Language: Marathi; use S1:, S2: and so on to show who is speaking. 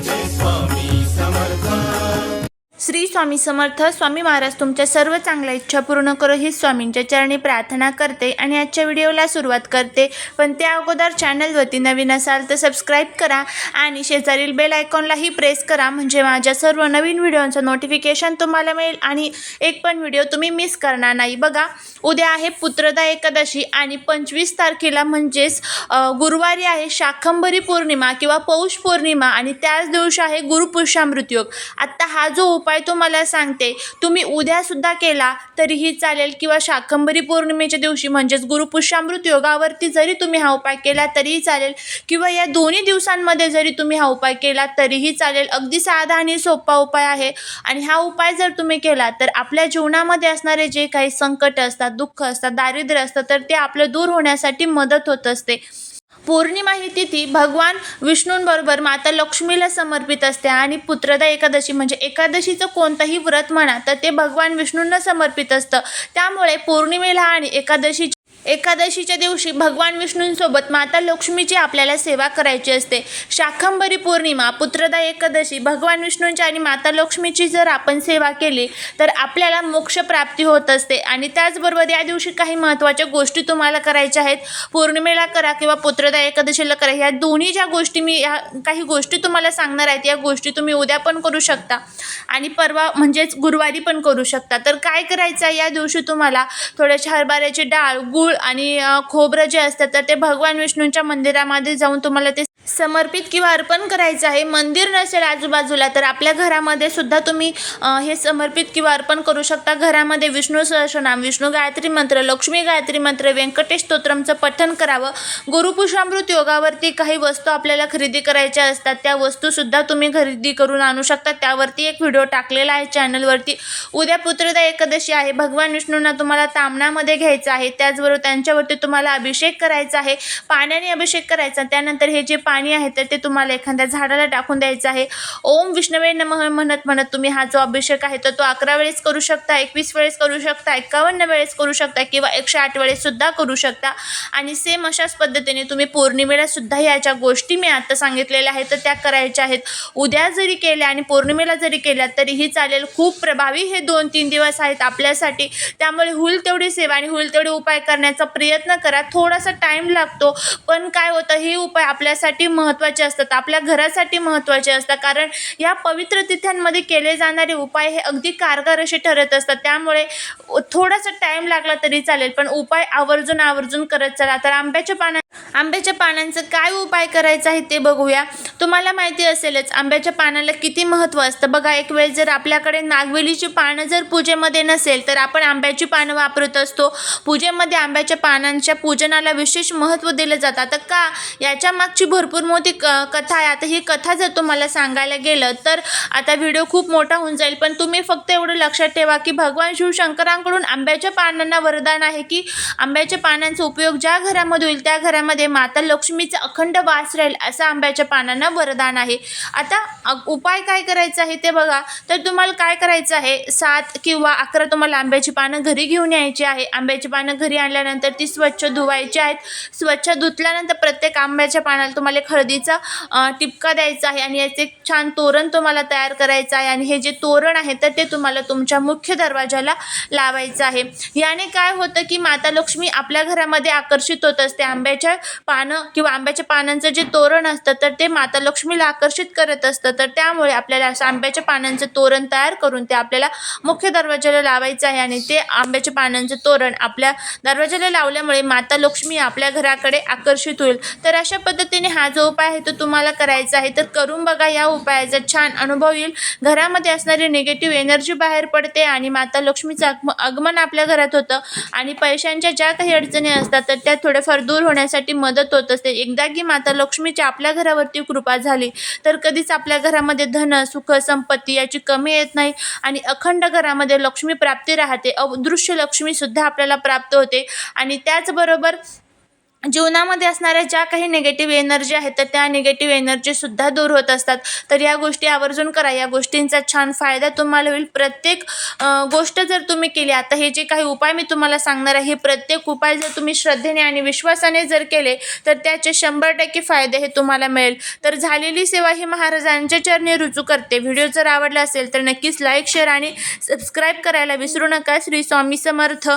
S1: this one. श्री स्वामी समर्थ स्वामी महाराज तुमच्या सर्व चांगल्या इच्छा पूर्ण करो ही स्वामींच्या चरणी प्रार्थना करते आणि आजच्या व्हिडिओला सुरुवात करते. पण त्या अगोदर चॅनलवरती नवीन असाल तर सबस्क्राईब करा आणि शेजारील बेल आयकॉनलाही प्रेस करा. म्हणजे माझ्या सर्व नवीन व्हिडिओचं नोटिफिकेशन तुम्हाला मिळेल आणि एक पण व्हिडिओ तुम्ही मिस करणार नाही. बघा उद्या आहे पुत्रदा एकादशी आणि पंचवीस तारखेला म्हणजेच गुरुवारी आहे शाकंभरी पौर्णिमा किंवा पौष पौर्णिमा आणि त्याच दिवशी आहे गुरुपुरुषामृतयोग आत्ता हा जो उपाय तुम्हाला सांगते. तुम्ही उद्यासुद्धा केला तरीही चालेल किंवा शाकंभरी पौर्णिमेच्या दिवशी म्हणजेच गुरुपुष्यामृत योगावरती जरी तुम्ही हा उपाय केला तरीही चालेल किंवा या दोन्ही दिवसांमध्ये जरी तुम्ही हा उपाय केला तरीही चालेल. अगदी साधा आणि सोपा उपाय आहे. आणि हा उपाय जर तुम्ही केला तर आपल्या जीवनामध्ये असणारे जे काही संकट असतात दुःख असतात दारिद्र्य असतं तर ते आपलं दूर होण्यासाठी मदत होत असते. पौर्णिमा ही तिथी भगवान विष्णूंबरोबर माता लक्ष्मीला समर्पित असते आणि पुत्रदा एकादशी म्हणजे एकादशीचं कोणतंही व्रत म्हणा तर ते भगवान विष्णूंना समर्पित असतं. त्यामुळे पौर्णिमेला आणि एकादशी एकादशीच्या दिवशी भगवान विष्णूंसोबत माता लक्ष्मीची आपल्याला सेवा करायची असते. शाकंभरी पौर्णिमा पुत्रदा एकादशी भगवान विष्णूंची आणि माता लक्ष्मीची जर आपण सेवा केली तर आपल्याला मोक्षप्राप्ती होत असते. आणि त्याचबरोबर या दिवशी काही महत्त्वाच्या गोष्टी तुम्हाला करायच्या आहेत. पौर्णिमेला करा किंवा पुत्रदा एकादशीला करा ह्या दोन्ही ज्या गोष्टी मी ह्या काही गोष्टी तुम्हाला सांगणार आहेत या गोष्टी तुम्ही उद्या पण करू शकता. आणि परवा म्हणजेच गुरुवारी पण करू शकता. तर काय करायचं आहे या दिवशी तुम्हाला? थोड्याशा हरभऱ्याची डाळ गूळ आणि खोबरं जे असतं तर ते भगवान विष्णूंच्या मंदिरामध्ये जाऊन तुम्हाला ते समर्पित किंवा अर्पण करायचं आहे. मंदिर नसेल आजूबाजूला तर आपल्या घरामध्ये सुद्धा तुम्ही हे समर्पित किंवा अर्पण करू शकता. घरामध्ये विष्णू सहस्रनाम विष्णू गायत्री मंत्र लक्ष्मी गायत्री मंत्र व्यंकटेश स्तोत्रमचं पठण करावं. गुरुपुषामृत योगावरती काही वस्तू आपल्याला खरेदी करायच्या असतात त्या वस्तूसुद्धा तुम्ही खरेदी करून आणू शकता. त्यावरती एक व्हिडिओ टाकलेला आहे चॅनलवरती. उद्या पुत्रदा एकादशी आहे. भगवान विष्णूंना तुम्हाला तामणामध्ये घ्यायचं आहे. त्याचबरोबर त्यांच्यावरती तुम्हाला अभिषेक करायचा आहे. पाण्याने अभिषेक करायचा. त्यानंतर हे जे पाणी आहे तर ते तुम्हाला एखाद्या झाडाला टाकून द्यायचं आहे. ओम विष्णवे नमः म्हणत म्हणत तुम्ही हा जो अभिषेक आहे तर तो अकरा वेळेस करू शकता एकवीस वेळेस करू शकता एकावन्न वेळेस करू शकता किंवा एकशे आठ वेळेससुद्धा करू शकता. आणि सेम अशाच पद्धतीने तुम्ही पौर्णिमेला सुद्धा ह्या ज्या गोष्टी मी आता सांगितलेल्या आहेत तर त्या करायच्या आहेत. उद्या जरी केल्या आणि पौर्णिमेला जरी केल्या तरीही चालेल. खूप प्रभावी हे दोन तीन दिवस आहेत आपल्यासाठी. त्यामुळे होईल तेवढी सेवा आणि होईल तेवढे उपाय करण्याचा प्रयत्न करा. थोडासा टाईम लागतो पण काय होतं हे उपाय आपल्यासाठी महत्त्वाचे असतात. आपल्या घरासाठी महत्त्वाचे असतात. कारण या पवित्र तिथ्यांमध्ये केले जाणारे उपाय हे अगदी कारगर असे ठरत असतात. त्यामुळे थोडासा टाईम लागला तरी चालेल. पण उपाय आवर्जून आवर्जून करत चला. तर आंब्याच्या पाना आंब्याच्या पानांचं काय उपाय करायचा आहे ते बघूया. तुम्हाला माहिती असेलच आंब्याच्या पानाला किती महत्त्व असतं. बघा एक वेळ जर आपल्याकडे नागवेलीची पानं जर पूजेमध्ये नसेल तर आपण आंब्याची पानं वापरत असतो. पूजेमध्ये आंब्याच्या पानांच्या पूजनाला विशेष महत्त्व दिलं जातं. आता का? याच्या मागची भरपूर मोठी क कथा आहे. आता ही कथा जर तुम्हाला सांगायला गेलं तर आता व्हिडिओ खूप मोठा होऊन जाईल. पण तुम्ही फक्त एवढं लक्षात ठेवा की भगवान शिवशंकरांकडून आंब्याच्या पानांना वरदान आहे की आंब्याच्या पानांचा उपयोग ज्या घरामध्ये होईल त्या घरामध्ये माता लक्ष्मीचा अखंड वास राहील असं आंब्याच्या पानांना वरदान आहे. आता उपाय काय करायचा आहे ते बघा. तर तुम्हाला काय करायचं आहे? सात किंवा अकरा तुम्हाला आंब्याची पानं घरी घेऊन यायची आहे. आंब्याची पानं घरी आणल्यानंतर ती स्वच्छ धुवायची आहेत. स्वच्छ धुतल्यानंतर प्रत्येक आंब्याच्या पानाला तुम्हाला हळदीचा टिपका द्यायचा आहे आणि याचे छान तोरण तुम्हाला तयार करायचं आहे आणि हे जे तोरण आहे तर ते तुम्हाला तुमच्या मुख्य दरवाजाला लावायचं आहे. याने काय होतं की माता लक्ष्मी आपल्या घरामध्ये आकर्षित होत असते. आंब्याच्या पानं किंवा आंब्याच्या पानांचं जे तोरण असतं तर ते माता लक्ष्मीला आकर्षित करत असतं. तर त्यामुळे आपल्याला असं आंब्याच्या पानांचं तोरण तयार करून ते आपल्याला मुख्य दरवाजाला लावायचं आहे आणि ते आंब्याच्या पानांचं तोरण आपल्या दरवाजाला लावल्यामुळे माता लक्ष्मी आपल्या घराकडे आकर्षित होईल. तर अशा पद्धतीने हा जो उपाय आहे तो तुम्हाला करायचा आहे. तर करून बघा या उपायाचा छान अनुभव येईल. घरामध्ये असणारी निगेटिव्ह एनर्जी बाहेर पडते आणि माता लक्ष्मीचं आगम आगमन आपल्या घरात होतं. आणि पैशांच्या ज्या काही अडचणी असतात तर त्या थोड्याफार दूर होण्यासाठी मदत होत असते. एकदा की माता लक्ष्मीची आपल्या घरावरती कृपा झाली तर कधीच आपल्या घरामध्ये धन सुख संपत्ती याची कमी येत नाही आणि अखंड घरामध्ये लक्ष्मी प्राप्ती राहते. अदृश्य लक्ष्मी सुद्धा आपल्याला प्राप्त होते. आणि त्याचबरोबर जीवनामध्ये असणाऱ्या ज्या काही निगेटिव्ह एनर्जी आहेत तर त्या निगेटिव्ह एनर्जीसुद्धा दूर होत असतात. तर या गोष्टी आवर्जून करा. या गोष्टींचा छान फायदा तुम्हाला होईल. प्रत्येक गोष्ट जर तुम्ही केली आता हे जे काही उपाय मी तुम्हाला सांगणार आहे हे प्रत्येक उपाय जर तुम्ही श्रद्धेने आणि विश्वासाने जर केले तर त्याचे शंभर टक्के फायदे हे तुम्हाला मिळेल. तर झालेली सेवा ही महाराजांच्या चरणी रुजू करते. व्हिडिओ जर आवडला असेल तर नक्कीच लाईक शेअर आणि सबस्क्राईब करायला विसरू नका. श्री स्वामी समर्थ.